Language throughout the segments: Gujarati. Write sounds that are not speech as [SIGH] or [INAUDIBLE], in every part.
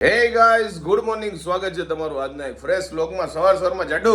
હે ગાઈઝ ગુડ મોર્નિંગ સ્વાગત છે તમારું આજના એક ફ્રેશ વ્લોગમાં સવાર સવારમાં જાડુ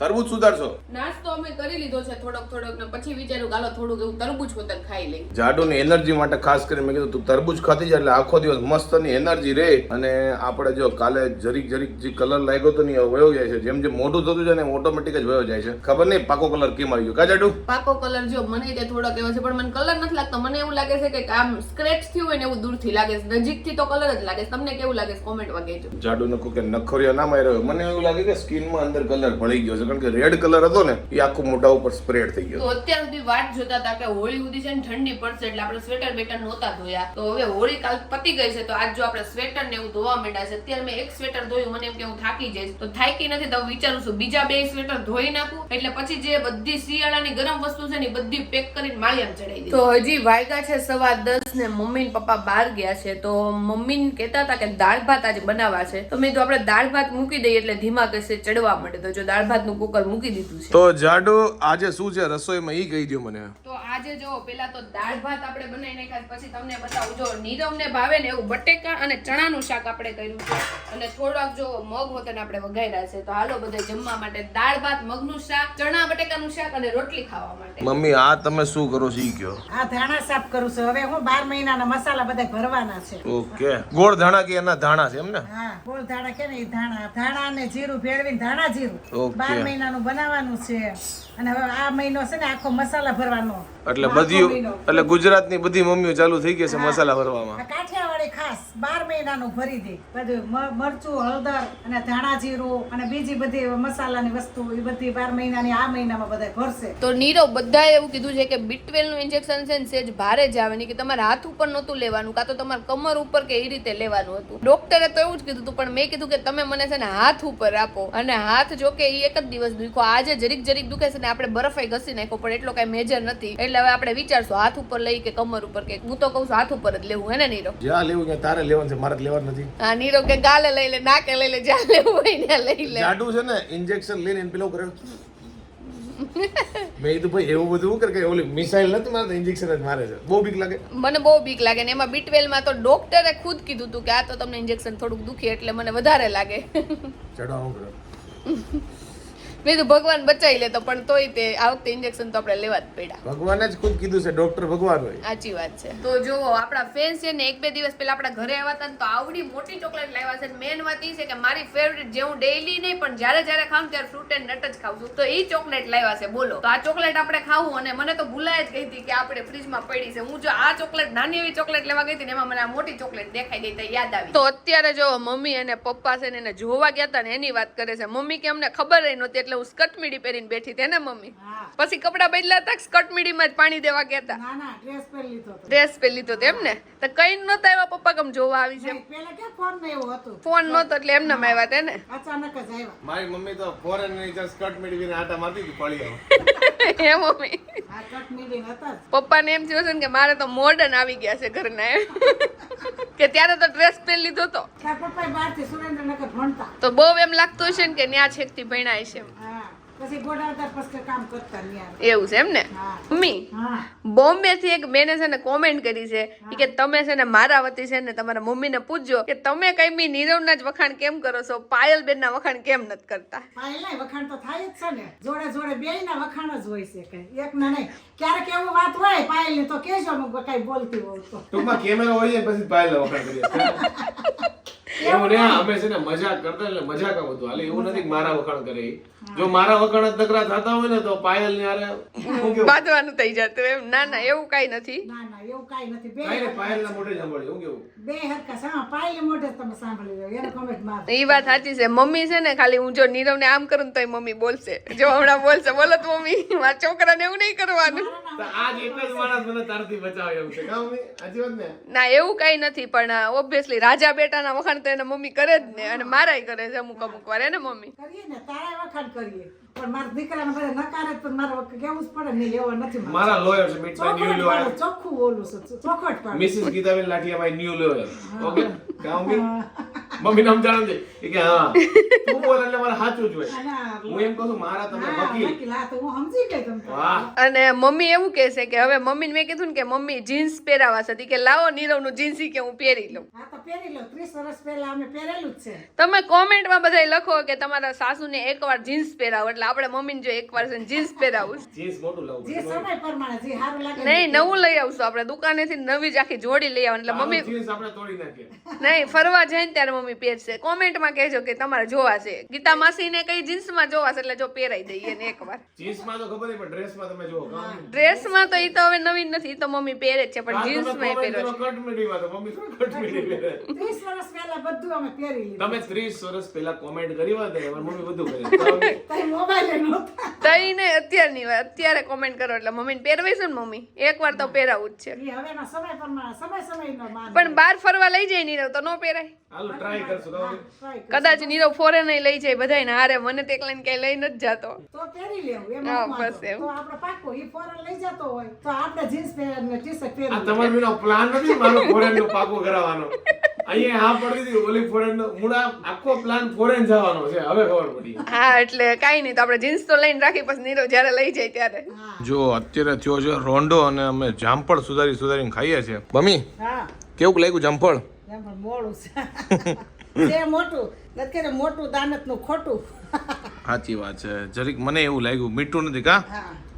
તરબૂચ સુધારશો? નાસ્તો અમે કરી લીધો છે થોડોક થોડોક ને પછી વિચાર્યું ગાલો થોડુંક એવું તરબૂચ પોતે ખાઈ લઈ જાડુની એનર્જી માટે ખાસ કરીને મેં કીધું તું તરબૂચ ખાતી જાય એટલે આખો દિવસ મસ્તની એનર્જી રહે અને આપણે જો કાલે જરીક જરીક જે કલર લાગ્યો તો ની વયો જાય છે. જેમ જેમ મોટું થતું જાય ને ઓટોમેટિક જ વયો જાય છે. ખબર નહીં પાકો કલર કેમ આવી ગયો? કા જાડુ? પાકો કલર જો મને તે થોડોક એવો છે પણ મને કલર નથી લાગતો. મને એવું લાગે છે કે આમ સ્ક્રેચ થયું હોય ને એવું દૂરથી લાગે છે. નજીકથી તો કલર જ લાગે છે. તમને કેવું લાગે છે કોમેન્ટમાં કહેજો જાડુ ને કે નખોરિયા ના માર્યો. મને એવું લાગે કે સ્કિનમાં અંદર કલર ભળી ગયો છે. કારણ કે રેડ કલર હતો ને એ આખું મોઢા ઉપર સ્પ્રેડ થઈ ગયો. તો અત્યાર સુધી વાટ જોતા હતા કે હોળી સુધી છે ને ઠંડી પડશે એટલે આપણે સ્વેટર બેટર નહોતા ધોયા. તો હવે હોળી કાલ પતી ગઈ છે તો આજ જો આપણે સ્વેટર ને એવું ધોવા માંડ્યા છે અત્યારે મેં એક સ્વેટર ધોયું મને એમ કે હું થાકી જઈશ. તો થાકી નથી તો વિચારું છું બીજા બે સ્વેટર ધોઈ નાખું એટલે પછી જે બધી શિયાળાની ગરમ વસ્તુ છે ને એ બધી પેક કરીને માળિયામ ચડાવી તો હજી વાયગા છે સવા દસ ને મમ્મી ને પપ્પા બહાર ગયા છે તો મમ્મી કહેતા હતા કે દાળ ભાત આજે બનાવવા છે. તો મેં તો આપણે દાળ ભાત મૂકી દઈએ એટલે ધીમા કશે ચડવા માંડે. તો જો દાળ ભાતનું કુકર મૂકી દીધું છે. તો જાડો આજે શું છે? રસોઈમાં ઈ કહી દો મને. તો આજે જો પેલા તો દાળ ભાત આપણે બનાવી નાખ્યા પછી તમને બતાવું. જો નીરવને ભાવે ને એવું બટેકા અને ચણાનું શાક આપણે કર્યું છે. અને થોડાક જો મગ વતન ને આપણે વઘાર્યા છે. તો હાલો બધે જમવા માટે દાળ ભાત મગનું શાક ચણા બટેકાનું શાક અને રોટલી ખાવા માટે. મમ્મી આ તમે શું કરો છો? ઈ કયો આ ધાણા સાફ કરું છું. હવે હું બાર મહિનાના મસાલા બધા ભરવાના છે. ઓકે. ગોળ ધાણા કે એના ધાણા? છે એમ ને? હા ગોળ ધાણા કે ને ધાણા. ધાણા અને જીરું ભેળવીને ધાણા જીરું. બાર મહિનાનું બનાવવાનું છે. અને હવે આ મહિનો છે ને આખો મસાલા ભરવાનો. એટલે બધી એટલે એટલે ગુજરાતની બધી મમ્મીઓ ચાલુ થઈ ગઈ છે મસાલા ભરવામાં. આ કાઠિયાવાડી બાર મહિનાનું ભરી દે. બધું મરચું હળદર અને ધાણા જીરું અને બીજી બધી મસાલાની વસ્તુ એ બધી બાર મહિનાની આ મહિનામાં બધા ભરશે. તો નીરવ બધાએ એવું કીધું છે કે બીટવેલનું ઇન્જેક્શન છે ને સેજ ભારે જ આવે ને કે તમારે હાથ ઉપર નહોતું લેવાનું કાં તો તમારે કમર ઉપર કે એ રીતે લેવાનું હતું. ડોક્ટરે તો એવું જ કીધું હતું પણ મેં કીધું કે તમે મને છે ને હાથ ઉપર આપો અને હાથ જો કે એ એક જ દિવસ દુખ્યો આજે જરીક જરીક દુખે છે ને આપણે બરફે ઘસી નાખ્યો પણ એટલો કઈ મેજર નથી. એટલે હવે આપણે વિચારશું હાથ ઉપર લઈ કે કમર ઉપર કે હું તો કહું છું હાથ ઉપર જ લેવું હે ને નીરવ? જ્યાં લેવું ત્યાં તારે લેવાનું છે મારે લેવાનું નથી. આ નીરો કે ગાલે લઈ લે નાકે લઈ લે જ્યાં લેવું હોય ત્યાં લઈ લે. જાડું છે ને ઇન્જેક્શન લઈને એને પેલો કરે મેં કીધું ભાઈ એવું બધું કરે? કે ઓલી મિસાઇલ નથી મારે ઇન્જેક્શન જ મારે છે. બહુ બીક લાગે. મને બહુ બીક લાગે ને એમાં B12 માં તો ડોક્ટરે ખુદ કીધું હતું કે આ તો તમને ઇન્જેક્શન થોડુંક દુખે એટલે મને વધારે લાગે. ચડો શું કરે. મેં કીધું ભગવાન બચાવી લેતો પણ તોય તે આ વખતે ઇન્જેક્શન તો આપણે લેવા જ પડ્યા. ભગવાન જ ખુદ કીધું છે ડોક્ટર ભગવાન હોય. સાચી વાત છે. તો જો આપણા ફેન્સ છે ને એક બે દિવસ પહેલા આપણા ઘરે આવ્યા હતા ને તો આવડી મોટી ચોકલેટ લાવ્યા છે મેન વાત એ છે કે મારી ફેવરિટ જે હું ડેઈલી નહીં પણ જ્યારે જ્યારે ખાઉં ત્યારે ફ્રૂટ એન્ડ નટ જ ખાઉં છું. તો એ ચોકલેટ લાવ્યા છે બોલો. તો આ ચોકલેટ આપણે ખાવું અને મને તો ભૂલાય જ કહી હતી કે આપણે ફ્રીજમાં પડી છે. હું જો આ ચોકલેટ નાની એવી ચોકલેટ લેવા ગઈ હતી ને એમાં મને આ મોટી ચોકલેટ દેખાઈ ગઈ તો યાદ આવી. તો અત્યારે જો મમ્મી અને પપ્પા છે ને એને જોવા ગયા હતા ને એની વાત કરે છે. મમ્મી કે અમને ખબર રહી નહોતી એટલે હું સ્કર્ટ મીડી પહેરીને બેઠી હતી ને મમ્મી. પછી કપડા બદલાતા સ્કર્ટ મીડીમાં જ પાણી દેવા ગયા હતા. ના ના ડ્રેસ પહેરી લીધો હતો. ડ્રેસ પહેરી લીધો તો એમ ને? તો કઈ નહોતા એવા પપ્પા કમ જોવા આવી છે ફોન ને એવું હતું? ફોન નહોતો એટલે એમને આવ્યા તે ને? અચાનક જ આવ્યા. મારી મમ્મી તો ફોરેનની સ્કર્ટ મેળવીને આટા મારતી હતી પડી આવો હે મમ્મી પપ્પાને એમ થયું છે ને કે મારે તો મોડર્ન આવી ગયા છે ઘરના એમ. [LAUGHS] કે ત્યારે તો ડ્રેસ પહેરી લીધો તો. તો બહુ એમ લાગતું હશે ને કે ન્યા છેકથી ભણાય છે એવું છે એમ ને? મમ્મી હા. બોમ્બે થી એક બેને છે ને કોમેન્ટ કરી છે કે તમે છે ને મારા વતી છે ને તમારા મમ્મીને પૂછજો કે તમે કઈ બી નીરવના જ વખાણ કેમ કરો છો? પાયલ બેન ના વખાણ કેમ નથી કરતા? પાયલાય વખાણ તો થાય જ છે ને. જોડે જોડે બે ના વખાણ જ હોય છે કઈ. એક ના નહીં. ક્યારેક એવું વાત હોય પાયલ ને તો કેજો કઈ બોલતી હોય તો. ટૂંકમાં કેમેરો હોય પછી પાયલ વખાણ કરીએ. [LAUGHS] એવું ને અમે છે ને મજાક કરતા એટલે મજાક હતું હાલે. એવું નથી મારા વખાણ કરે. જો મારા વખાણ જ નકરા થતા હોય ને તો પાયલ ને હારે બાંધવાનું થઈ જતું એમ. ના ના એવું કઈ નથી. ના ના એવું કઈ નથી. બે પાયલ ના મોઢે સાંભળ્યું હું કેવું? બે હરકા સા પાયલ મોઢે તમે સાંભળી લો એને કોમેન્ટ માર એ વાત સાચી છે. મમ્મી છે ને ખાલી હું જો નીરવ ને આમ કરું ને તોય મમ્મી બોલશે. જો હમણાં બોલશે બોલો તો મમ્મી. મારા છોકરાને એવું નહીં કરવાનું. આજ એક જ માણસ મને તારથી બચાવે એમ છે. કા મમ્મી? આજી વાત ને? ના એવું કઈ નથી પણ ઓબ્વિયસલી રાજા બેટાના વખાણ તો એને મમ્મી કરે જ ને અને મારાય કરે છે અમુક અમુક વાર એને મમ્મી? કરીએ ને તારા વખાણ કરીએ. પણ મારા દીકરાને બધા નકારે તો મારે વખત કેવું જ પડે ને એવો નથી મારા લોયર છે મીઠભાઈ ન્યુ લોયર ચોખ્ખું બોલું છું ચોખટ પાડે. Mrs Geetaben Lathiyabhai new lawyer okay કાં મમ્મી મમ્મી નામ જાણે છે. કે હા. [LAUGHS] તું બોલ એટલે મારે સાચું જોઈએ અને હું એમ કહું છું મારા તમે વકીલ. અને મમ્મી એવું કહે છે કે હવે મમ્મી મેં કીધું ને કે મમ્મી જીન્સ પહેરાવા છે. કે લાવો નીરવનું જીન્સ ઈ કે હું પહેરી લઉં. હા તો પહેરી લો. ત્રીસ વર્ષ પહેલા અમે પહેરેલું જ છે. તમે કોમેન્ટમાં બધાય લખો કે તમારા સાસુને એકવાર જીન્સ પહેરાવો. એટલે આપણે મમ્મીને જો એકવાર છે જીન્સ પહેરાવું. જીન્સ મોટું લાવું જે સમય પ્રમાણે જે સારું લાગે નહીં નવું લઈ આવશું આપણે. દુકાનેથી નવી જ આખી જોડી લઈ આવવાની. એટલે મમ્મી જીન્સ આપણે તોડી નાખીએ. નહીં ફરવા જાય ને ત્યારે મમ્મી પહેરશે કોમેન્ટમાં કહેજો કે તમારે જોવા છે. ગીતા માસીને કઈ જીન્સમાં જોવા છે એટલે જો પહેરાઈ દઈએ ને એકવાર. જીન્સમાં તો ખબર નહીં પણ ડ્રેસમાં તમે જો ડ્રેસમાં તો ઈ તો હવે નવીન નથી ઈ તો મમ્મી પહેરે છે પણ જીન્સમાં એ પહેરો છે. કટમીડીમાં તો મમ્મી શું કટ મીડી પહેરે. ત્રીસ વર્ષ પહેલા બધું અમે પહેરી લીધું. તમે 30 વર્ષ પહેલા કોમેન્ટ કરી વાત ને મમ્મી બધું કરે. તો [LAUGHS] મોબાઈલ નહોતા. તઈ ને અત્યારની વાત અત્યારે કોમેન્ટ કરો એટલે મમ્મીને પહેરવીશું ને મમ્મી? એકવાર તો પહેરાવું જ છે. એ પણ બહાર ફરવા લઈ જાય નહીં તો ન પહેરાય. હાલો ટ્રાય કદાચ નીરવ ફોરેન લઈ જાય બધાને હારે મને તો એકલાને ક્યાંય લઈ નથી જાતો. તો પહેરી લેવું એમ હા, બસ એમ. તો આપણે પાકો ઈ foreign લઈ જતો હોય તો આપણે જીન્સ પહેરીને ટી-શર્ટ આ તમારો મેનો પ્લાન નથી મારો ફોરેન નો પાકો કરાવવાનો. અહીંયા હા પડી દીધી ઓલી ફોરેન નો મૂળ આખો પ્લાન ફોરેન જવાનો છે હવે ખબર પડી. હા એટલે કાંઈ નહીં તો આપણે જીન્સ તો લઈને રાખી પછી નીરવ જ્યારે લઈ જાય ત્યારે. જો અત્યારે થયો છે રોંડો અને અમે જામફળ સુધારી સુધારીને ખાઈએ છીએ. મમ્મી હા. કેવું લાગ્યું જામફળ? પણ મોડું છે. મોટું કે મોટું દાનતનું ખોટું. સાચી વાત છે. જરીક મને એવું લાગ્યું મીઠું નથી કા?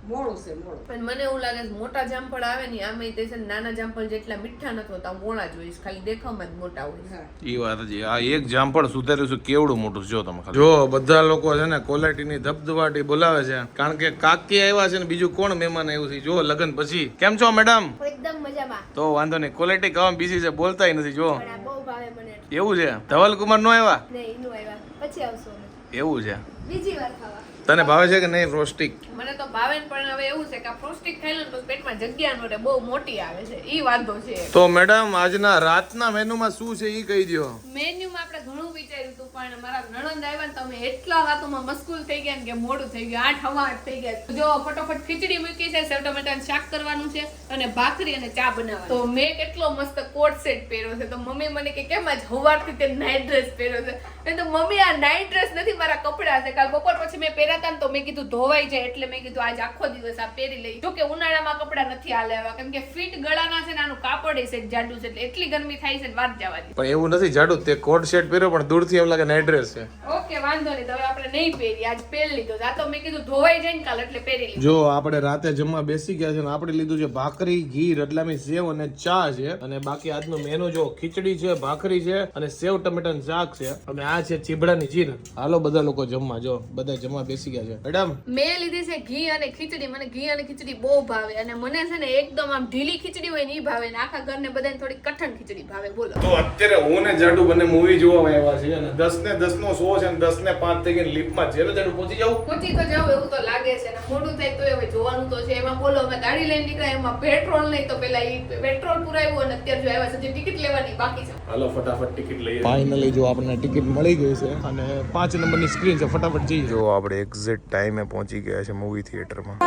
મોડું છે મોળું પણ મને એવું લાગે છે મોટા જામફળ આવે ને આમે તે છે નાના જામફળ જેટલા મીઠા નથી હોતા મોળા જ ખાલી દેખાવમાં જ મોટા હોય એ વાત છે આ એક જામફળ સુધાર્યું છે કેવડું મોટું જો તમે જો બધા લોકો છે ને ક્વોલિટીની ધબધબાટી બોલાવે છે. કારણ કે કાકી આવ્યા છે ને બીજું કોણ મહેમાન આવ્યું છે? જો લગન પછી. કેમ છો મેડમ? એકદમ મજામાં. તો વાંધો નહીં. ક્વોલિટી ખાવામાં બીજી છે બોલતાય નથી જો. પણ આ બહુ ભાવે મને. એવું છે? ધવલ કુમાર નો આવ્યા? નહીં નો આવ્યા. પછી આવશું એવું છે? બીજી વાર ખાવા. તને ભાવે છે કે નહીં ફ્રોસ્ટિક મને તો ભાવે પણ હવે એવું છે કે ફ્રોસ્ટિક ખાઈ તો પેટમાં જગ્યા ન રહે બહુ મોટી આવે છે. ઈ વાંધો છે. તો મેડમ આજના રાતના મેનુમાં શું છે ઈ કહી દો મેન્યુમાં આપણે ઘણું વિચાર્યું હતું પણ મારા નણંદ આવ્યા ને તમે એટલા વાતોમાં મસ્કુલ થઈ ગયા ને કે મોડું થઈ ગયું આઠ હવા આઠ થઈ ગયા. જો ફટોફટ ખીચડી મૂકી છે સેવ ટમેટાનું શાક કરવાનું છે અને ભાખરી અને ચા બનાવવા તો મેં કેટલો મસ્ત કોટ સેટ પહેર્યો છે. તો મમ્મી મને કે કેમ આજ હવારથી તે નાઇટ ડ્રેસ પહેર્યો છે? તો મમ્મી આ નાઇટ ડ્રેસ નથી મારા કપડા છે. કાલ બપોર પછી મેં પહેર્યા હતા ને તો મેં કીધું ધોવાઈ જાય એટલે મેં કીધું આજ આખો દિવસ આ પહેરી લઈ. જો કે ઉનાળામાં કપડા નથી હાલે આવ્યા કેમ કે ફિટ ગળાના છે ને આનું કાપડ છે જાડું છે એટલે એટલી ગરમી થાય છે ને વાત જવા દે. પણ એવું નથી જાડું તે કોટ શર્ટ પહેર્યો પણ દૂરથી એમ લાગે નાઇટ ડ્રેસ છે. ઓકે વાંધો નહીં. હવે આપણે નહીં પહેરીએ. આજ પહેરી લીધો આ તો મેં કીધું ધોવાઈ જાય ને કાલ એટલે પહેરી લીધું. જો આપણે રાતે જમવા બેસી ગયા છે ને આપણે લીધું છે ભાખરી ઘી રતલામી સેવ અને ચા છે. અને બાકી આજનો મેનુ જો ખીચડી છે ભાખરી છે અને સેવ ટમેટાનું શાક છે. અને આ છે ચીબડાની જીર. હાલો બધા લોકો જમવા જો બધા જમવા બેસી ગયા છે. મેડમ? મેં લીધી છે ઘી અને ખીચડી. મને ઘી અને ખીચડી બહુ ભાવે અને મને છે ને એકદમ આમ ઢીલી ખીચડી હોય ને ભાવે ને આખા ઘરને બધાને થોડી કઠણ ખીચડી ભાવે. બોલો. તો અત્યારે હું ને જાડુ બંને મૂવી જોવા આવ્યા છે અને દસ ને દસ નો શો છે અને દસ ને પાંચ થઈ ગઈ લીપમાં જેલો જાડુ પહોંચી જાવ પહોંચી તો જાવ એવું તો લાગે છે ને મોડું થાય તો હવે જોવાનું તો છે. એમાં બોલો અમે ગાડી લઈને નીકળ્યા એમાં પેટ્રોલ નહીં તો પેલા એ પેટ્રોલ પુરાવ્યું અને અત્યારે જો આવ્યા છે જે ટિકિટ લેવાની બાકી છે. હાલો ફટાફટ ટિકિટ લઈએ. ફાઇનલી જો આપણને ટિકિટ મળી ગઈ છે અને પાંચ નંબરની સ્ક્રીન છે ફટાફટ જઈએ જો આપણે એક્ઝેક્ટ ટાઈમે પહોંચી ગયા છે મૂવી થિયેટરમાં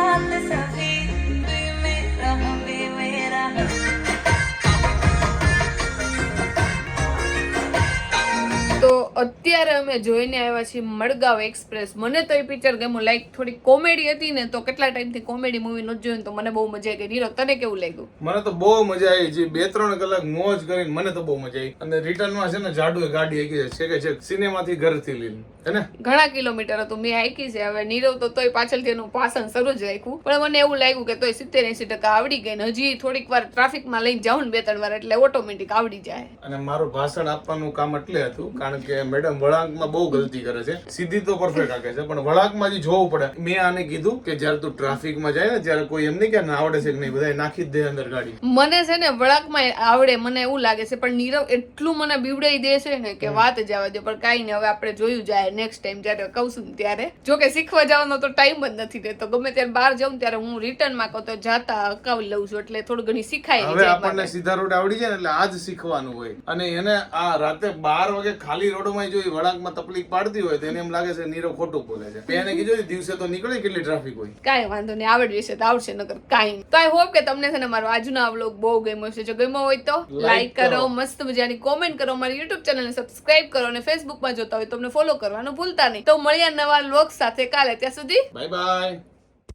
અત્યારે અમે જોઈને આવ્યા છીએ મડગાવ એક્સપ્રેસ મને તો એ પિક્ચર ગમ્યું. લાઈક થોડી કોમેડી હતી ને તો કેટલા ટાઈમથી કોમેડી મૂવી નો જોયું તો મને બહુ મજા આવી નીરવ તને કેવું લાગ્યું? મને તો બહુ મજા આવી. જે બે ત્રણ કલાક મોજ કરીને મને તો બહુ મજા આવી. અને રિટર્નમાં છે ને જાડુ ગાડી આવી છે. કે છે? સિનેમાથી ઘરથી લઈને. હે ઘણા કિલોમીટર હતું. મેં આઈકી છે. હવે નીરવ તો તોય પાછળથી એનું પાસન શરૂ જ રાખ્યું. પણ મને એવું લાગ્યું કે તોય સિત્તેર એસી ટકા આવડી ગઈ ને હજી થોડીક વાર ટ્રાફિકમાં લઈને જાઉં ને બે ત્રણ વાર એટલે ઓટોમેટિક આવડી જાય. અને મારું ભાષણ આપવાનું કામ એટલે હતું. કારણ કે મેડમ વળાંકમાં બહુ ગલતી કરે છે. સીધી તો પરફેક્ટ રાખે છે પણ વળાંકમાં જે જોવું પડે. મેં આને કીધું કે જ્યારે તું ટ્રાફિકમાં જાય ને ત્યારે કોઈ એમ નહીં કે ના આવડે છે કે નહીં બધા નાખી જ દે અંદર ગાડી. મને છે ને વળાંકમાં આવડે મને એવું લાગે છે પણ નીરવ એટલું મને બીવડાઈ દે છે ને કે વાત જવા દે. પણ કાંઈ નહીં હવે આપણે જોયું જાય નેક્સ્ટ ટાઈમ જ્યારે કહું છું ત્યારે. જો કે શીખવા જવાનો તો ટાઈમ જ નથી રહેતો ગમે ત્યારે બહાર જાઉં ત્યારે હું રિટર્નમાં કહું તો જાતા અકાવી લઉં છું એટલે થોડું ઘણી શીખાય હવે આપણને સીધા રોડ આવડી જાય ને એટલે આ જ શીખવાનું હોય. અને એને આ રાતે બાર વાગે ખાલી રોડ બરોડોમાં જો વળાંકમાં તકલીફ પાડતી હોય તો એને એમ લાગે છે નીરવ ખોટું બોલે છે. મેં એને કીધું દિવસે તો નીકળે કેટલી ટ્રાફિક હોય. કાંઈ વાંધો નહીં આવડ વિશે તો આવડશે નકર કાંઈ. તો આઈ હોપ કે તમને છે ને મારો આજનો આ વ્લોગ બહુ ગમ્યો છે જો ગમ્યો હોય તો લાઈક કરો. મસ્ત મજાની કોમેન્ટ કરો મારી યુટ્યુબ ચેનલને સબસ્ક્રાઇબ કરો અને ફેસબુકમાં જોતા હોય તો તમને ફોલો કરવાનું ભૂલતા નહીં. તો મળ્યા નવા વ્લોગ સાથે કાલે ત્યાં સુધી બાય બાય